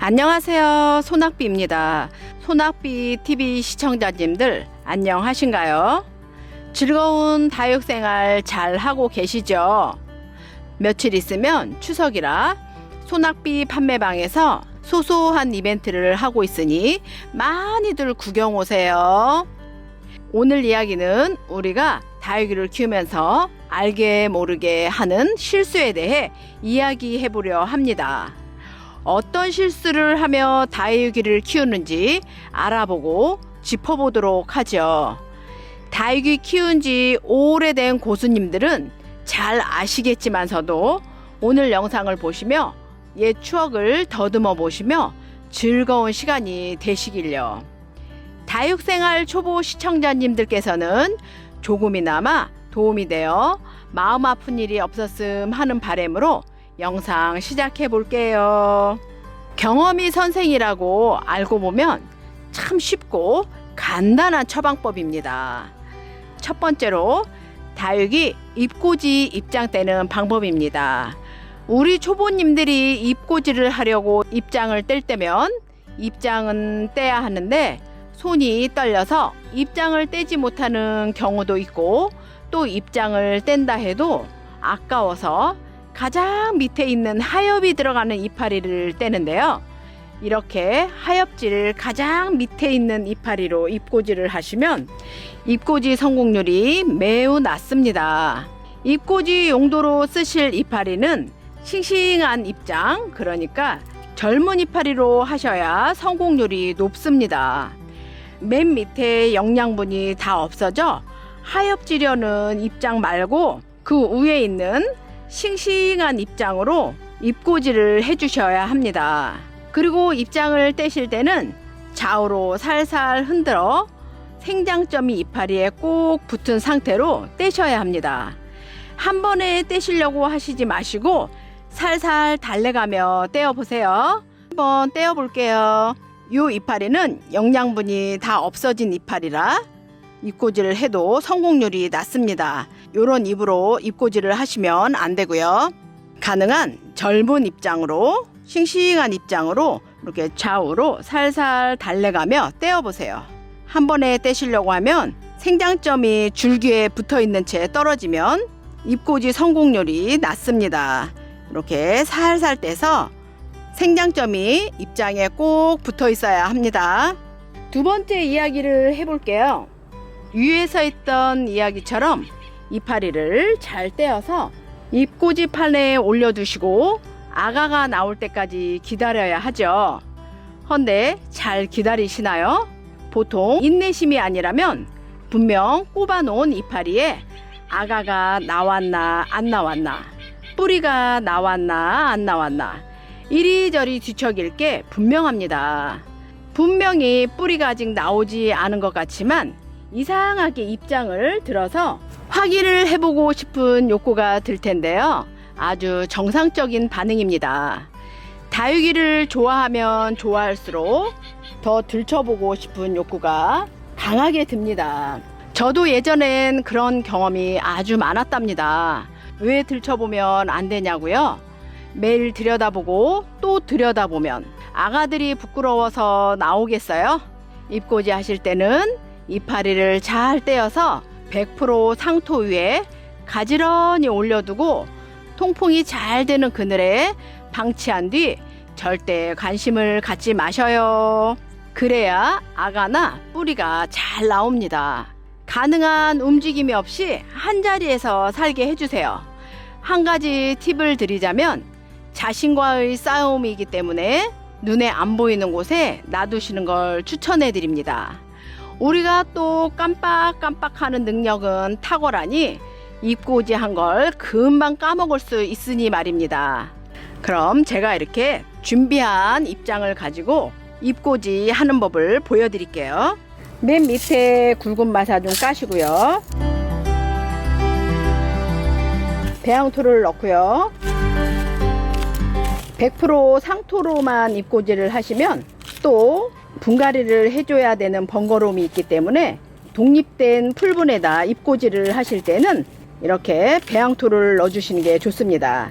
안녕하세요. 소낙비입니다. 소낙비 TV 시청자님들 안녕하신가요? 즐거운 다육 생활 잘 하고 계시죠? 며칠 있으면 추석이라 소낙비 판매방에서 소소한 이벤트를 하고 있으니 많이들 구경 오세요. 오늘 이야기는 우리가 다육이를 키우면서 알게 모르게 하는 실수에 대해 이야기해 보려 합니다. 어떤 실수를 하며 다육이를 키우는지 알아보고 짚어보도록 하죠. 다육이 키운 지 오래된 고수님들은 잘 아시겠지만서도 오늘 영상을 보시며 옛 추억을 더듬어 보시며 즐거운 시간이 되시길요. 다육생활 초보 시청자님들께서는 조금이나마 도움이 되어 마음 아픈 일이 없었음 하는 바램으로 영상 시작해 볼게요. 경험이 선생이라고 알고 보면 참 쉽고 간단한 처방법입니다. 첫 번째로 다육이 입고지 입장 떼는 방법입니다. 우리 초보님들이 입고지를 하려고 입장을 뗄 때면 입장은 떼야 하는데 손이 떨려서 입장을 떼지 못하는 경우도 있고 또 입장을 뗀다 해도 아까워서 가장 밑에 있는 하엽이 들어가는 이파리를 떼는데요. 이렇게 하엽지를 가장 밑에 있는 이파리로 입고지를 하시면 입고지 성공률이 매우 낮습니다. 입고지 용도로 쓰실 이파리는 싱싱한 입장, 그러니까 젊은 이파리로 하셔야 성공률이 높습니다. 맨 밑에 영양분이 다 없어져 하엽지려는 입장 말고 그 위에 있는 싱싱한 입장으로 입고지를 해주셔야 합니다. 그리고 입장을 떼실 때는 좌우로 살살 흔들어 생장점이 이파리에 꼭 붙은 상태로 떼셔야 합니다. 한 번에 떼시려고 하시지 마시고 살살 달래가며 떼어 보세요. 한번 떼어 볼게요. 이 이파리는 영양분이 다 없어진 이파리라 입고지를 해도 성공률이 낮습니다. 이런 입으로 입고지를 하시면 안 되고요. 가능한 젊은 입장으로 싱싱한 입장으로 이렇게 좌우로 살살 달래가며 떼어 보세요. 한 번에 떼시려고 하면 생장점이 줄기에 붙어 있는 채 떨어지면 입고지 성공률이 낮습니다. 이렇게 살살 떼서 생장점이 입장에 꼭 붙어 있어야 합니다. 두 번째 이야기를 해볼게요. 위에서 했던 이야기처럼 이파리를 잘 떼어서 입고지 판에 올려두시고 아가가 나올 때까지 기다려야 하죠. 헌데 잘 기다리시나요? 보통 인내심이 아니라면 분명 꼽아놓은 이파리에 아가가 나왔나 안 나왔나 뿌리가 나왔나 안 나왔나 이리저리 뒤척일 게 분명합니다. 분명히 뿌리가 아직 나오지 않은 것 같지만 이상하게 입장을 들어서 확인을 해보고 싶은 욕구가 들 텐데요. 아주 정상적인 반응입니다. 다육이를 좋아하면 좋아할수록 더 들춰보고 싶은 욕구가 강하게 듭니다. 저도 예전엔 그런 경험이 아주 많았답니다. 왜 들춰보면 안 되냐고요? 매일 들여다보고 또 들여다보면 아가들이 부끄러워서 나오겠어요? 입고지 하실 때는 이파리를 잘 떼어서 100% 상토 위에 가지런히 올려두고 통풍이 잘 되는 그늘에 방치한 뒤 절대 관심을 갖지 마셔요. 그래야 아가나 뿌리가 잘 나옵니다. 가능한 움직임이 없이 한 자리에서 살게 해주세요. 한 가지 팁을 드리자면 자신과의 싸움이기 때문에 눈에 안 보이는 곳에 놔두시는 걸 추천해 드립니다. 우리가 또 깜빡깜빡하는 능력은 탁월하니 입고지한 걸 금방 까먹을 수 있으니 말입니다. 그럼 제가 이렇게 준비한 입장을 가지고 입고지 하는 법을 보여드릴게요. 맨 밑에 굵은 마사 좀 까시고요. 배양토를 넣고요. 100% 상토로만 입고지를 하시면 또 분갈이를 해줘야 되는 번거로움이 있기 때문에 독립된 풀분에다 입고지를 하실 때는 이렇게 배양토를 넣어주시는 게 좋습니다.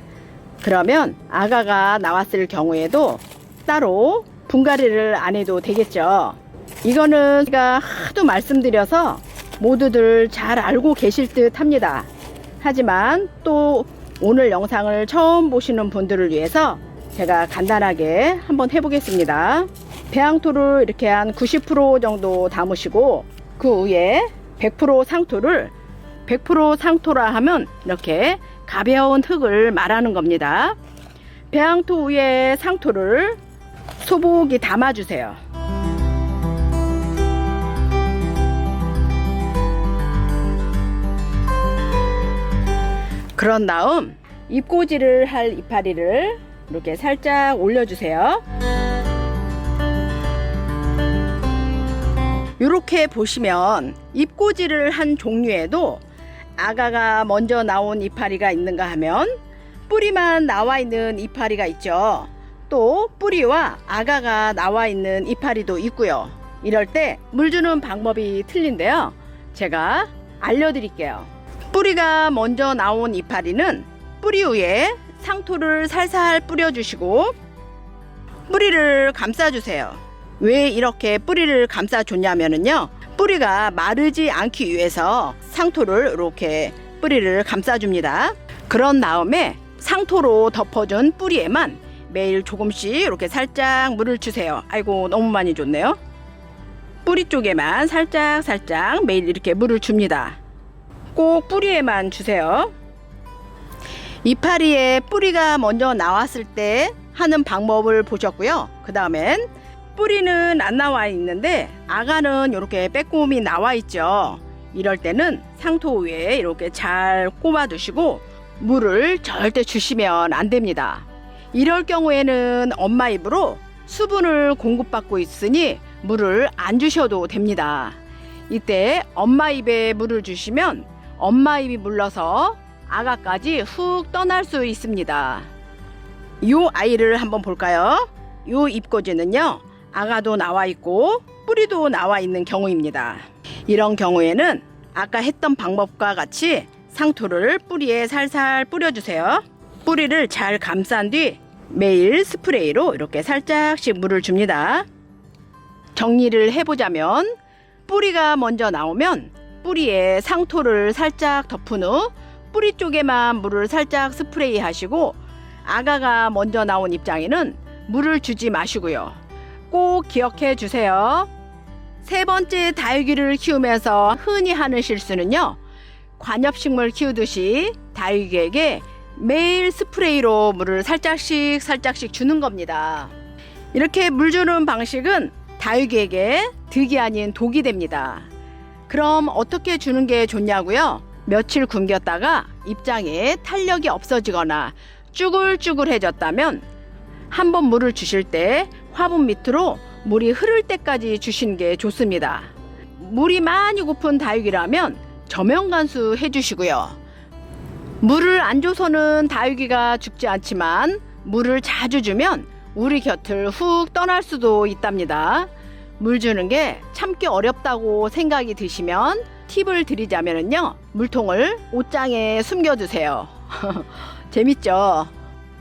그러면 아가가 나왔을 경우에도 따로 분갈이를 안 해도 되겠죠. 이거는 제가 하도 말씀드려서 모두들 잘 알고 계실 듯 합니다. 하지만 또 오늘 영상을 처음 보시는 분들을 위해서 제가 간단하게 한번 해보겠습니다. 배양토를 이렇게 한 90% 정도 담으시고 그 위에 100% 상토를 100% 상토라 하면 이렇게 가벼운 흙을 말하는 겁니다. 배양토 위에 상토를 소복이 담아주세요. 그런 다음 잎꽂이를 할 이파리를 이렇게 살짝 올려주세요. 이렇게 보시면 잎꽂이를 한 종류에도 아가가 먼저 나온 이파리가 있는가 하면 뿌리만 나와 있는 이파리가 있죠. 또 뿌리와 아가가 나와 있는 이파리도 있고요. 이럴 때 물 주는 방법이 틀린데요. 제가 알려드릴게요. 뿌리가 먼저 나온 이파리는 뿌리 위에 상토를 살살 뿌려주시고 뿌리를 감싸주세요. 왜 이렇게 뿌리를 감싸줬냐면요. 뿌리가 마르지 않기 위해서 상토를 이렇게 뿌리를 감싸줍니다. 그런 다음에 상토로 덮어준 뿌리에만 매일 조금씩 이렇게 살짝 물을 주세요. 아이고 너무 많이 줬네요. 뿌리 쪽에만 살짝 살짝 매일 이렇게 물을 줍니다. 꼭 뿌리에만 주세요. 이파리에 뿌리가 먼저 나왔을 때 하는 방법을 보셨고요. 그 다음엔 뿌리는 안 나와 있는데 아가는 이렇게 빼꼼히 나와 있죠. 이럴 때는 상토 위에 이렇게 잘 꼽아 두시고 물을 절대 주시면 안 됩니다. 이럴 경우에는 엄마 입으로 수분을 공급받고 있으니 물을 안 주셔도 됩니다. 이때 엄마 입에 물을 주시면 엄마 입이 물러서 아가까지 훅 떠날 수 있습니다. 이 아이를 한번 볼까요? 이 잎꽂이는요, 아가도 나와 있고 뿌리도 나와 있는 경우입니다. 이런 경우에는 아까 했던 방법과 같이 상토를 뿌리에 살살 뿌려주세요. 뿌리를 잘 감싼 뒤 매일 스프레이로 이렇게 살짝씩 물을 줍니다. 정리를 해보자면 뿌리가 먼저 나오면 뿌리에 상토를 살짝 덮은 후 뿌리 쪽에만 물을 살짝 스프레이 하시고 아가가 먼저 나온 입장에는 물을 주지 마시고요. 꼭 기억해 주세요. 세 번째 다육이를 키우면서 흔히 하는 실수는요. 관엽식물 키우듯이 다육이에게 매일 스프레이로 물을 살짝씩 살짝씩 주는 겁니다. 이렇게 물 주는 방식은 다육이에게 득이 아닌 독이 됩니다. 그럼 어떻게 주는 게 좋냐고요? 며칠 굶겼다가 입장에 탄력이 없어지거나 쭈글쭈글해졌다면 한 번 물을 주실 때 화분 밑으로 물이 흐를 때까지 주시는 게 좋습니다. 물이 많이 고픈 다육이라면 저명간수 해주시고요. 물을 안 줘서는 다육이가 죽지 않지만 물을 자주 주면 우리 곁을 훅 떠날 수도 있답니다. 물 주는 게 참기 어렵다고 생각이 드시면 팁을 드리자면요. 물통을 옷장에 숨겨두세요. 재밌죠?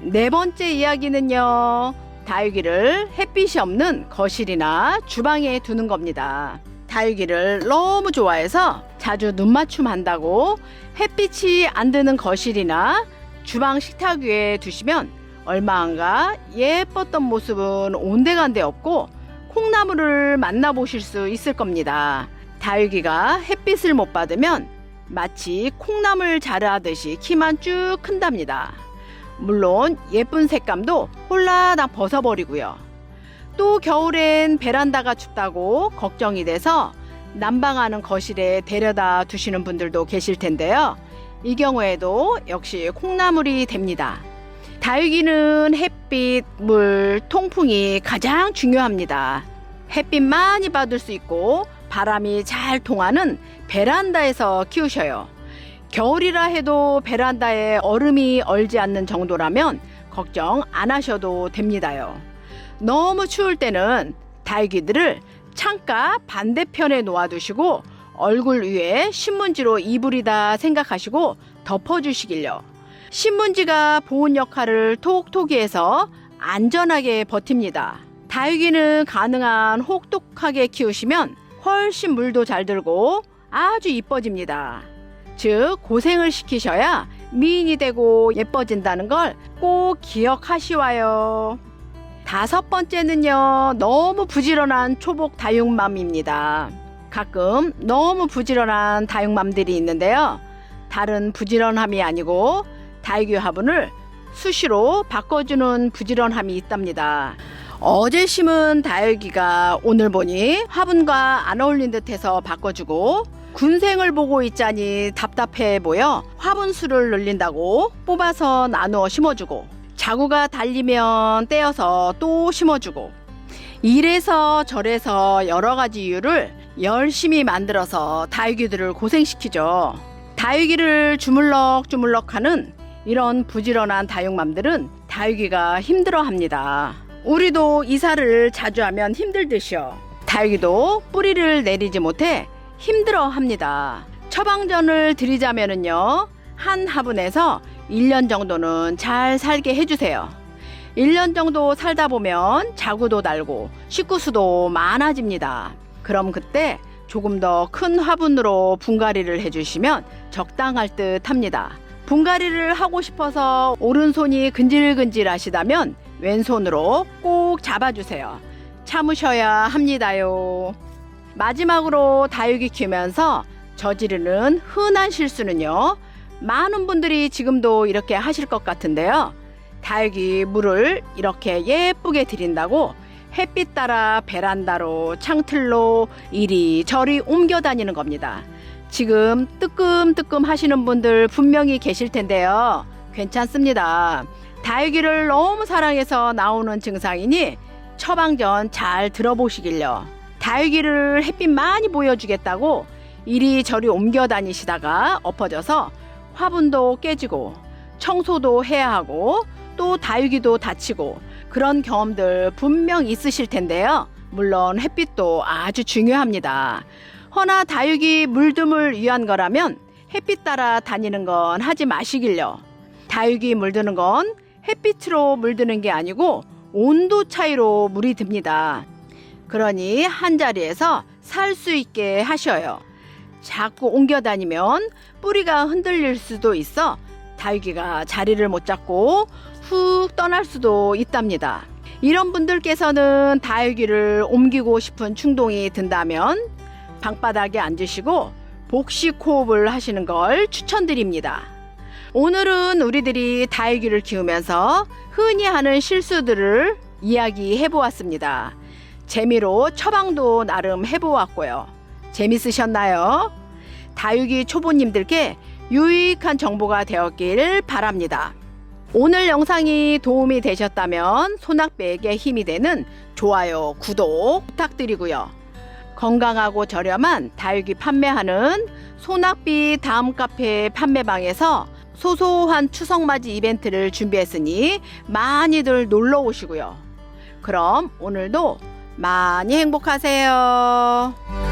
네 번째 이야기는요. 다육이를 햇빛이 없는 거실이나 주방에 두는 겁니다. 다육이를 너무 좋아해서 자주 눈 맞춤 한다고 햇빛이 안 드는 거실이나 주방 식탁 위에 두시면 얼마 안가 예뻤던 모습은 온데간데 없고 콩나물을 만나보실 수 있을 겁니다. 다육이가 햇빛을 못 받으면 마치 콩나물 자르하듯이 키만 쭉 큰답니다. 물론 예쁜 색감도 홀라당 벗어버리고요. 또 겨울엔 베란다가 춥다고 걱정이 돼서 난방하는 거실에 데려다 두시는 분들도 계실 텐데요. 이 경우에도 역시 콩나물이 됩니다. 다육이는 햇빛, 물, 통풍이 가장 중요합니다. 햇빛 많이 받을 수 있고 바람이 잘 통하는 베란다에서 키우셔요. 겨울이라 해도 베란다에 얼음이 얼지 않는 정도라면 걱정 안 하셔도 됩니다요. 너무 추울 때는 다육이들을 창가 반대편에 놓아두시고 얼굴 위에 신문지로 이불이다 생각하시고 덮어주시길요. 신문지가 보온 역할을 톡톡히 해서 안전하게 버팁니다. 다육이는 가능한 혹독하게 키우시면 훨씬 물도 잘 들고 아주 이뻐집니다. 즉, 고생을 시키셔야 미인이 되고 예뻐진다는 걸 꼭 기억하시와요. 다섯 번째는요, 너무 부지런한 초복 다육맘입니다. 가끔 너무 부지런한 다육맘들이 있는데요. 다른 부지런함이 아니고 다육이 화분을 수시로 바꿔주는 부지런함이 있답니다. 어제 심은 다육이가 오늘 보니 화분과 안 어울린 듯해서 바꿔주고 군생을 보고 있자니 답답해 보여 화분 수를 늘린다고 뽑아서 나누어 심어주고 자구가 달리면 떼어서 또 심어주고 이래서 저래서 여러 가지 이유를 열심히 만들어서 다육이들을 고생시키죠. 다육이를 주물럭주물럭 하는 이런 부지런한 다육맘들은 다육이가 힘들어 합니다. 우리도 이사를 자주 하면 힘들듯이요. 다육이도 뿌리를 내리지 못해 힘들어 합니다. 처방전을 드리자면은요. 한 화분에서 1년 정도는 잘 살게 해주세요. 1년 정도 살다 보면 자구도 달고 식구수도 많아집니다. 그럼 그때 조금 더 큰 화분으로 분갈이를 해주시면 적당할 듯 합니다. 분갈이를 하고 싶어서 오른손이 근질근질 하시다면 왼손으로 꼭 잡아주세요. 참으셔야 합니다요. 마지막으로 다육이 키우면서 저지르는 흔한 실수는요. 많은 분들이 지금도 이렇게 하실 것 같은데요. 다육이 물을 이렇게 예쁘게 드린다고 햇빛 따라 베란다로 창틀로 이리저리 옮겨 다니는 겁니다. 지금 뜨끔뜨끔 하시는 분들 분명히 계실 텐데요. 괜찮습니다. 다육이를 너무 사랑해서 나오는 증상이니 처방전 잘 들어보시길요. 다육이를 햇빛 많이 보여주겠다고 이리저리 옮겨 다니시다가 엎어져서 화분도 깨지고 청소도 해야 하고 또 다육이도 다치고 그런 경험들 분명 있으실 텐데요. 물론 햇빛도 아주 중요합니다. 허나 다육이 물듦을 위한 거라면 햇빛 따라 다니는 건 하지 마시길요. 다육이 물드는 건 햇빛으로 물드는 게 아니고 온도 차이로 물이 듭니다. 그러니 한 자리에서 살 수 있게 하셔요. 자꾸 옮겨 다니면 뿌리가 흔들릴 수도 있어 다육이가 자리를 못 잡고 훅 떠날 수도 있답니다. 이런 분들께서는 다육이를 옮기고 싶은 충동이 든다면 방바닥에 앉으시고 복식 호흡을 하시는 걸 추천드립니다. 오늘은 우리들이 다육이를 키우면서 흔히 하는 실수들을 이야기해 보았습니다. 재미로 처방도 나름 해보았고요. 재밌으셨나요? 다육이 초보님들께 유익한 정보가 되었길 바랍니다. 오늘 영상이 도움이 되셨다면 소낙배에게 힘이 되는 좋아요, 구독 부탁드리고요. 건강하고 저렴한 다육이 판매하는 소낙비 다음 카페 판매방에서 소소한 추석맞이 이벤트를 준비했으니 많이들 놀러 오시고요. 그럼 오늘도 많이 행복하세요.